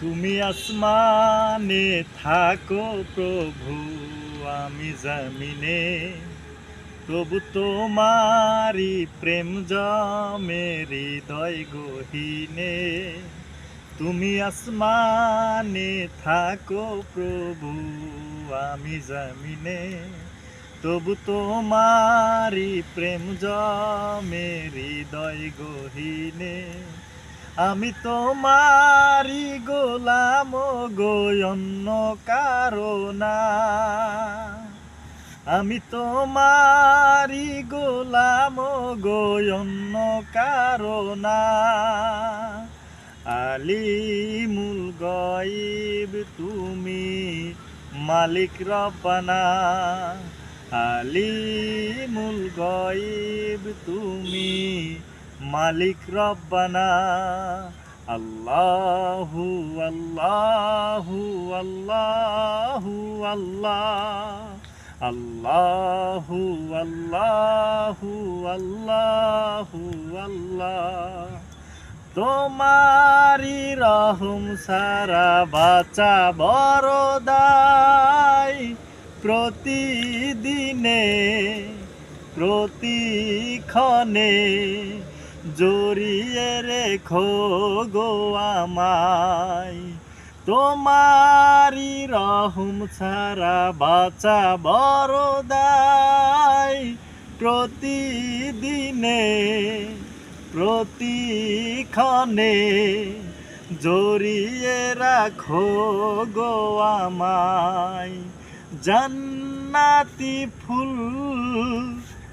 তুমি আসমানে থাকো প্রভু, আমি জমিনে। তবু তোমারি প্রেম জমে হৃদয় গহিনে। তুমি আসমানে থাকো প্রভু, আমি জমিনে। তবু তোমারি প্রেম জমে হৃদয় গহিনে। আমি তোমারি গোলাম গোয়ন্য কারণা আমি তোমারি গোলাম গোয়ন্য কারণা আলিমুল গয়েব, তুমি মালিক রব্বানা। আলিমুল গয়েব, তুমি মালিক রব্বানা। আল্লাহু আল্লাহু আল্লাহু আল্লাহ। আল্লাহু আল্লাহু আল্লাহু আল্লাহ। তোমারি রহম সারা বাচা বড় দায়। প্রতিদিনে, প্রতিক্ষণে জড়িয়ে রেখো গো আমায়। তোমারি রহম ছাড়া বাচা বড় প্রতিদিনে, প্রতিক্ষণে জড়িয়ে রাখো গো আমায়। জান্নাতি ফুল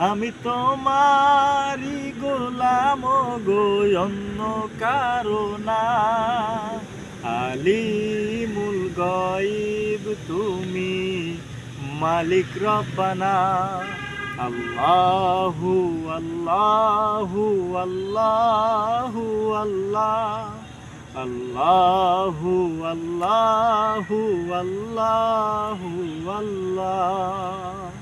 আমি তোমারি গোলাম গোয়ন্য কারণা আলিমুল গয়েব তুমি মালিক রব্বানা। আল্লাহু আল্লাহু আল্লাহু আল্লাহ। আল্লাহু আল্লাহু আল্লাহু আল্লাহ।